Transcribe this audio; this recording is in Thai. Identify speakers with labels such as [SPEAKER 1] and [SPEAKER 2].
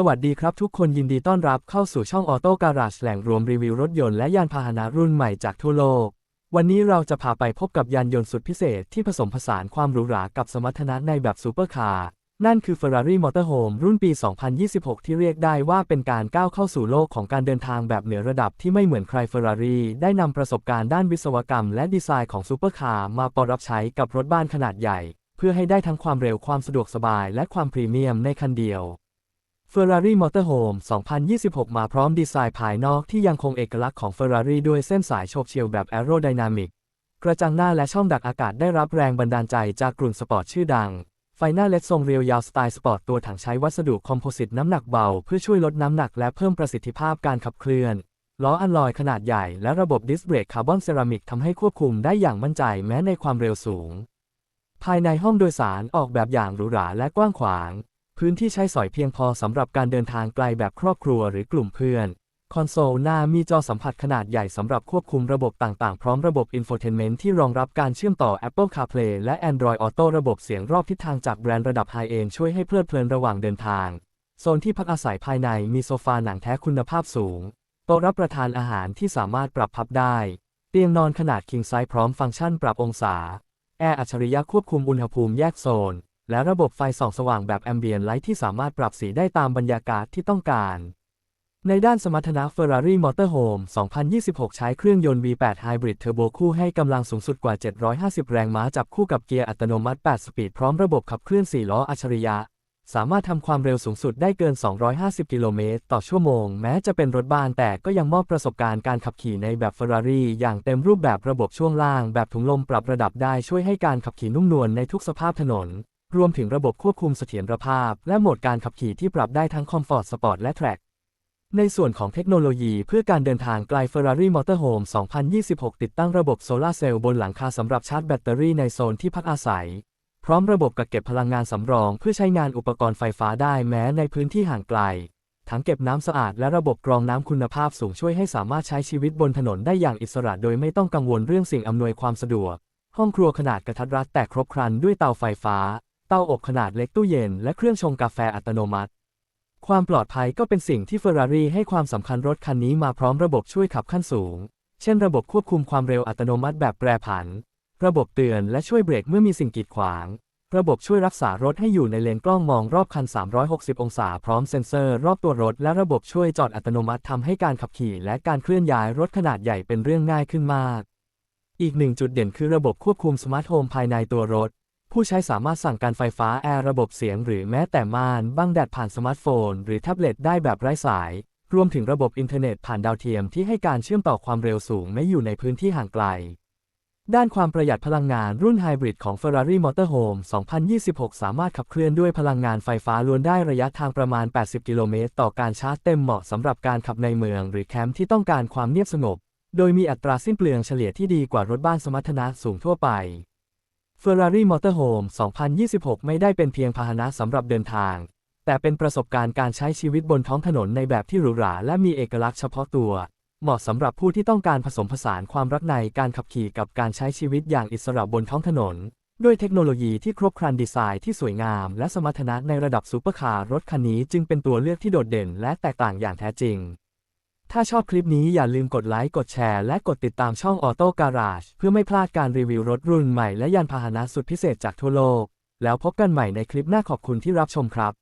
[SPEAKER 1] สวัสดีครับทุกคนยินดีต้อนรับเข้าสู่ช่องออโต้การาจแหล่งรวมรีวิวรถยนต์และยานพาหนะรุ่นใหม่จากทั่วโลก วันนี้เราจะพาไปพบกับยานยนต์สุดพิเศษที่ผสมผสานความหรูหรากับสมรรถนะในแบบซูเปอร์คาร์ นั่นคือ Ferrari Motorhome รุ่นปี 2026 ที่เรียกได้ว่าเป็นการก้าวเข้าสู่โลกของการเดินทางแบบเหนือระดับที่ไม่เหมือนใคร Ferrari ได้นำประสบการณ์ด้านวิศวกรรมและดีไซน์ของซูเปอร์คาร์มาปรับใช้กับรถบ้านขนาดใหญ่ เพื่อให้ได้ทั้งความเร็วความสะดวกสบายและความพรีเมียมในคันเดียว Ferrari Motorhome 2026 มาพร้อมดีไซน์ภายนอกที่ยังคงเอกลักษณ์ของ Ferrari ด้วยเส้นสายโฉบเฉี่ยวแบบ Aerodynamic กระจังหน้าและช่องดักอากาศได้รับแรงบันดาลใจจากกลุ่นสปอร์ตชื่อดัง ไฟหน้าเล็ดทรงเรียวยาวสไตล์สปอร์ตตัวถังใช้วัสดุคอมโพสิตน้ำหนักเบา เพื่อช่วยลดน้ำหนักและเพิ่มประสิทธิภาพการขับเคลื่อน ล้ออัลลอยขนาดใหญ่และระบบดิสเบรกคาร์บอนเซรามิกทำให้ควบคุมได้อย่างมั่นใจแม้ในความเร็วสูง ภายในห้องโดยสารออกแบบอย่างหรูหราและกว้างขวาง พื้นที่ใช้สอยเพียงพอสำหรับการเดินทางไกลแบบครอบครัวหรือกลุ่มเพื่อน คอนโซลหน้ามีจอสัมผัสขนาดใหญ่สำหรับควบคุมระบบต่างๆ พร้อมระบบอินโฟเทนเมนต์ที่รองรับการเชื่อมต่อ Apple CarPlay และ Android Auto ระบบเสียงรอบทิศทางจากแบรนด์ระดับไฮเอนช่วยให้เพลิดเพลินระหว่างเดินทาง โซนที่พักอาศัยภายในมีโซฟาหนังแท้คุณภาพสูง โต๊ะรับประทานอาหารที่สามารถปรับพับได้ เตียงนอนขนาด king size พร้อมฟังก์ชันปรับองศา แอร์อัจฉริยะควบคุมอุณหภูมิแยกโซน และระบบไฟส่องสว่างแบบแอมเบียนไลท์ที่สามารถปรับสีได้ตามบรรยากาศที่ต้องการ ในด้านสมรรถนะ Ferrari Motorhome 2026 ใช้เครื่องยนต์ V8 Hybrid Turbo คู่ให้กำลังสูงสุดกว่า 750 แรงม้าจับคู่กับเกียร์อัตโนมัติ 8 สปีดพร้อมระบบขับเคลื่อน 4 ล้ออัจฉริยะ สามารถทำความเร็วสูงสุดได้เกิน 250 กิโลเมตรต่อชั่วโมง แม้จะเป็นรถบ้านแต่ก็ยังมอบประสบการณ์การขับขี่ในแบบ Ferrari อย่างเต็มรูปแบบระบบช่วงล่าง แบบถุงลมปรับระดับได้ช่วยให้การขับขี่นุ่มนวลในทุกสภาพถนน รวมถึงระบบควบคุมเสถียรภาพ และโหมดการขับขี่ที่ปรับได้ทั้งคอมฟอร์ตสปอร์ตและแทร็กในส่วนของเทคโนโลยีเพื่อการเดินทางไกล Ferrari Motorhome 2026 ติดตั้งระบบโซลาเซลล์บนหลังคาสำหรับชาร์จแบตเตอรี่ในโซนที่พักอาศัย พร้อมระบบกักเก็บพลังงานสำรองเพื่อใช้งานอุปกรณ์ไฟฟ้าได้แม้ในพื้นที่ห่างไกลถังเก็บน้ำสะอาดและระบบกรองน้ำคุณภาพสูงช่วยให้สามารถใช้ชีวิตบนถนนได้อย่างอิสระโดยไม่ต้องกังวลเรื่องสิ่งอำนวยความสะดวก ห้องครัวขนาดกระทัดรัดแต่ครบครันด้วยเตาไฟฟ้า เตาอบขนาดเล็กตู้เย็น และเครื่องชงกาแฟอัตโนมัติ ความปลอดภัยก็เป็นสิ่งที่เฟอร์รารีให้ความสำคัญรถคันนี้มาพร้อมระบบช่วยขับขั้นสูง เช่นระบบควบคุมความเร็วอัตโนมัติแบบแปรผัน ระบบเตือนและช่วยเบรกเมื่อมีสิ่งกีดขวาง ระบบช่วยรักษารถให้อยู่ในเลนกล้องมองรอบคัน 360 องศาพร้อมเซ็นเซอร์รอบตัวรถ และระบบช่วยจอดอัตโนมัติทำให้การขับขี่ และการเคลื่อนย้ายรถขนาดใหญ่เป็นเรื่องง่ายขึ้นมากอีกหนึ่งจุดเด่นคือระบบควบคุมสมาร์ทโฮมภายในตัวรถ ผู้ใช้สามารถสั่งการไฟฟ้าแอร์ระบบเสียงหรือแม้แต่ม่านบังแดดผ่านสมาร์ทโฟน หรือแท็บเล็ตได้แบบไร้สาย รวมถึงระบบอินเทอร์เน็ตผ่านดาวเทียมที่ให้การเชื่อมต่อความเร็วสูงไม่อยู่ในพื้นที่ห่างไกล ด้านความประหยัดพลังงานรุ่นไฮบริดของ Ferrari Motorhome 2026 สามารถขับเคลื่อนด้วยพลังงานไฟฟ้าล้วนได้ระยะทางประมาณ 80 กิโลเมตร ต่อการชาร์จเต็มเหมาะสำหรับการขับในเมือง หรือแคมป์ที่ต้องการความเงียบสงบ โดยมีอัตราสิ้นเปลืองเฉลี่ยที่ดีกว่ารถบ้านสมรรถนะสูงทั่วไป Ferrari Motorhome 2026 ไม่ได้เป็นเพียงพาหนะสำหรับเดินทาง แต่เป็นประสบการณ์การใช้ชีวิตบนท้องถนนในแบบที่หรูหราและมีเอกลักษณ์เฉพาะตัว เหมาะสำหรับผู้ที่ต้องการผสมผสานความรักในการขับขี่กับการใช้ชีวิตอย่างอิสระบนท้องถนน ด้วยเทคโนโลยีที่ครบครันดีไซน์ที่สวยงามและสมรรถนะในระดับซูเปอร์คาร์รถคันนี้จึงเป็นตัวเลือกที่โดดเด่นและแตกต่างอย่างแท้จริง ถ้าชอบคลิปนี้อย่าลืมกดไลค์ กดแชร์ และกดติดตามช่อง Auto Garage เพื่อไม่พลาดการรีวิวรถรุ่นใหม่และยานพาหนะสุดพิเศษจากทั่วโลก แล้วพบกันใหม่ในคลิปหน้าขอบคุณที่รับชมครับ